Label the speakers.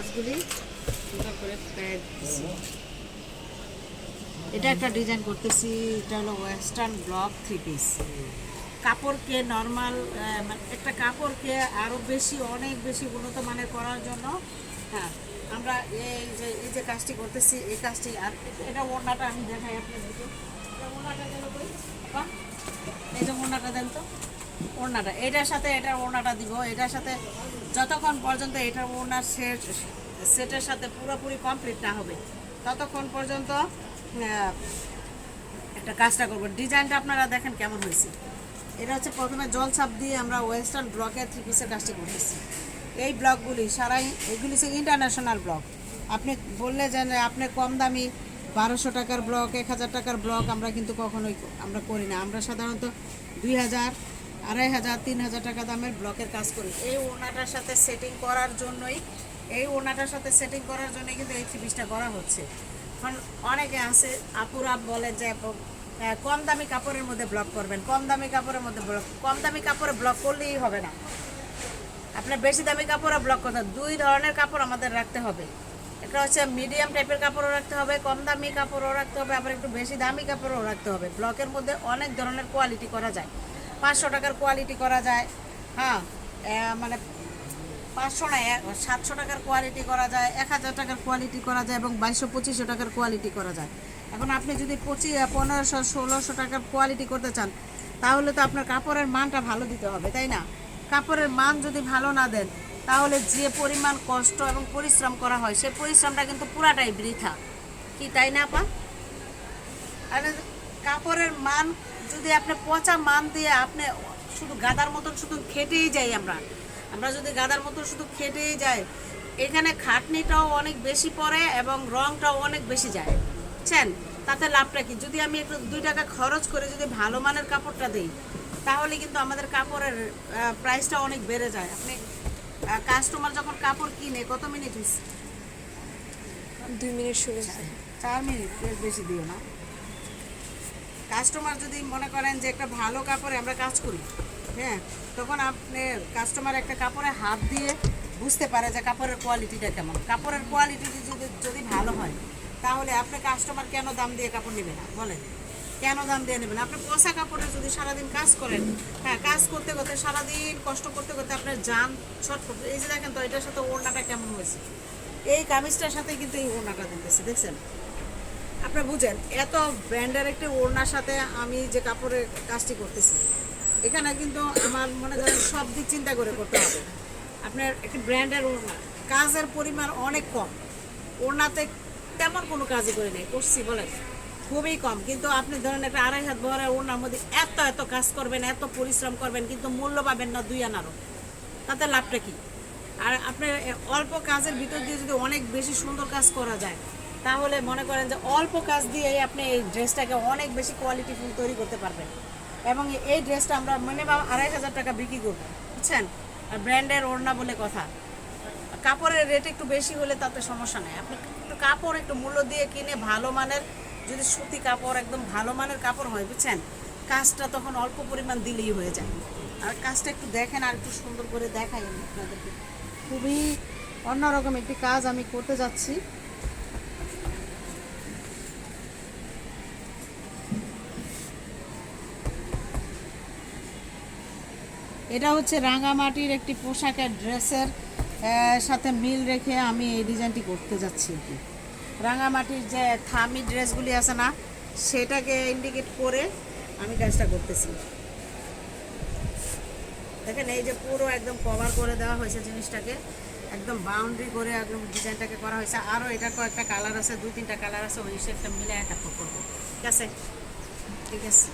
Speaker 1: কাজগুলি সুন্দর করে এটা একটা ডিজাইন করতেছি, এটা হলো ওয়েস্টার্ন ব্লক থ্রি পিস কাপড়কে নর্মাল মানে একটা কাপড়কে আরও বেশি, অনেক বেশি উন্নত মানের করার জন্য হ্যাঁ আমরা এই যে এই যে কাজটি করতেছি, এই কাজটি, আর এটা ওড়নাটা আমি দেখাই আপনাদেরকে। ওড়নাটা গেল এই যে ওড়নাটা দেন তো। ওড়নাটা, এটার সাথে এটার ওড়নাটা দিব, এটার সাথে যতক্ষণ পর্যন্ত এটার ওড়নার সেট সেটের সাথে পুরোপুরি কমপ্লিট না হবে, ততক্ষণ পর্যন্ত একটা কাজটা করব। ডিজাইনটা আপনারা দেখেন কেমন হয়েছে। এটা হচ্ছে প্রথমে জল ছাপ দিয়ে আমরা ওয়েস্টার্ন ব্লকের থ্রি পিসের কাজটি করতেছি। এই ব্লকগুলি সারাই, এগুলি হচ্ছে ইন্টারন্যাশনাল ব্লক। আপনি বললে যে আপনি কম দামি বারোশো টাকার ব্লক, এক হাজার টাকার ব্লক আমরা কিন্তু কখনোই আমরা করি না। আমরা সাধারণত দুই হাজার আড়াই হাজার, তিন হাজার টাকা দামের ব্লকের কাজ করি। এই ওনাটার সাথে সেটিং করার জন্যই, এই ওনাটার সাথে সেটিং করার জন্যই কিন্তু এই থ্রি করা হচ্ছে। এখন অনেকে আছে, আপুরা বলে যে কম দামি কাপড়ের মধ্যে ব্লক করবেন, কম দামি কাপড়ের মধ্যে ব্লক কম দামি কাপড়ে ব্লক করলেই হবে না। আপনার বেশি দামি কাপড়ও ব্লক করতে দুই ধরনের কাপড় আমাদের রাখতে হবে। একটা হচ্ছে মিডিয়াম টাইপের কাপড়ও রাখতে হবে, কম দামি কাপড়ও রাখতে হবে, আবার একটু বেশি দামি কাপড়ও রাখতে হবে। ব্লকের মধ্যে অনেক ধরনের কোয়ালিটি করা যায়। পাঁচশো টাকার কোয়ালিটি করা যায়। হ্যাঁ মানে পাঁচশো না সাতশো টাকার কোয়ালিটি করা যায়, এক হাজার টাকার কোয়ালিটি করা যায় এবং বাইশশো, পঁচিশশো টাকার কোয়ালিটি করা যায়। এখন আপনি যদি পঁচিশ পনেরোশো, ষোলোশো টাকার কোয়ালিটি করতে চান, তাহলে তো আপনার কাপড়ের মানটা ভালো দিতে হবে, তাই না? কাপড়ের মান যদি ভালো না দেন, তাহলে যে পরিমাণ কষ্ট এবং পরিশ্রম করা হয়, সে পরিশ্রমটা কিন্তু পুরাটাই বৃথা। কি তাই না, আপা? আর, কাপড়ের মান যদি আপনি পচা মান দিয়ে আপনি শুধু গাদার মতন শুধু খেটেই যাই আমরা। আমরা যদি গাদার মতন শুধু খেটেই যাই এখানে খাটনিটাও অনেক বেশি পড়ে এবং রংটাও অনেক বেশি যায়। বুঝছেন? তাতে লাভটা কি? যদি আমি একটু দুই টাকা খরচ করে যদি ভালো মানের কাপড়টা দিই তাহলে কিন্তু আমাদের কাপড়ের প্রাইসটা অনেক বেড়ে যায়। আপনি কাস্টমার যখন কাপড় কিনে কত মিনিট
Speaker 2: দুই মিনিট শুনেছি
Speaker 1: চার মিনিট বেশি দিও না। কাস্টমার যদি মনে করেন যে একটা ভালো কাপড়ে আমরা কাজ করি হ্যাঁ তখন আপনি কাস্টমার একটা কাপড়ে হাত দিয়ে বুঝতে পারে যে কাপড়ের কোয়ালিটিটা কেমন। কাপড়ের কোয়ালিটি যদি যদি ভালো হয়, তাহলে আপনি কাস্টমার কেন দাম দিয়ে কাপড় নেবে না? বলেন। কেন দাম দিয়ে নেবেন? আপনি পয়সা কাপড়ে যদি সারাদিন কাজ করেন হ্যাঁ কাজ করতে করতে সারাদিন কষ্ট করতে করতে আপনার যান ছটফট, এই যে দেখেন তো, এটার সাথে ওড়নাটা কেমন হয়েছে? এই কামিজটার সাথে কিন্তু এই ওড়নাটা দিতেছে, দেখছেন? আপনি বুঝেন, এত ব্র্যান্ডের একটি ওড়নার সাথে আমি যে কাপড়ের কাজটি করতেছি, এখানে কিন্তু আমার মনে করেন সব দিক চিন্তা করে করতে হবে। আপনার একটি ব্র্যান্ডের ওড়না, কাজের পরিমাণ অনেক কম। ওড়নাতে তেমন কোনো কাজই করে নেই, করছি বলেন, খুবই কম। কিন্তু আপনি ধরেন একটা আড়াই হাত বহরের ওড়নার মধ্যে এত এত কাজ করবেন, এত পরিশ্রম করবেন, কিন্তু মূল্য পাবেন না দুই আনারও। তাতে লাভটা কি? আর আপনার অল্প কাজের ভিতর দিয়ে যদি অনেক বেশি সুন্দর কাজ করা যায় তাহলে মনে করেন যে অল্প কাজ দিয়েই আপনি এই ড্রেসটাকে অনেক বেশি কোয়ালিটিফুল তৈরি করতে পারবেন। এবং এই ড্রেসটা আমরা মিনিমাম আড়াই হাজার টাকা বিক্রি করব, বুঝছেন? আর ব্র্যান্ডের ওড়না বলে কথা। কাপড়ের রেট একটু বেশি হলে তাতে সমস্যা নেই। আপনি একটু কাপড়, একটু মূল্য দিয়ে কিনে ভালো মানের, যদি সুতি কাপড়, একদম ভালো মানের কাপড় হয়, বুঝছেন? কাজটা তখন অল্প পরিমাণ দিলেই হয়ে যায়। আর কাজটা একটু দেখেন আর একটু সুন্দর করে দেখাই আপনাদেরকে। খুবই অন্যরকম একটি কাজ আমি করতে যাচ্ছি। এটা হচ্ছে রাঙামাটির একটি পোশাকের ড্রেসের সাথে মিল রেখে আমি এই ডিজাইনটি করতে যাচ্ছি। আর কি রাঙামাটির যে থামি ড্রেসগুলি আছে না, সেটাকে ইন্ডিকেট করে আমি কাজটা করতেছি। দেখেন, এই যে পুরো একদম কভার করে দেওয়া হয়েছে জিনিসটাকে, একদম বাউন্ডারি করে একদম ডিজাইনটাকে করা হয়েছে। আরও এটা কয়েকটা কালার আছে দু তিনটা কালার আছে, ওই সেটটা মিলে একটা করব। ঠিক আছে? ঠিক আছে।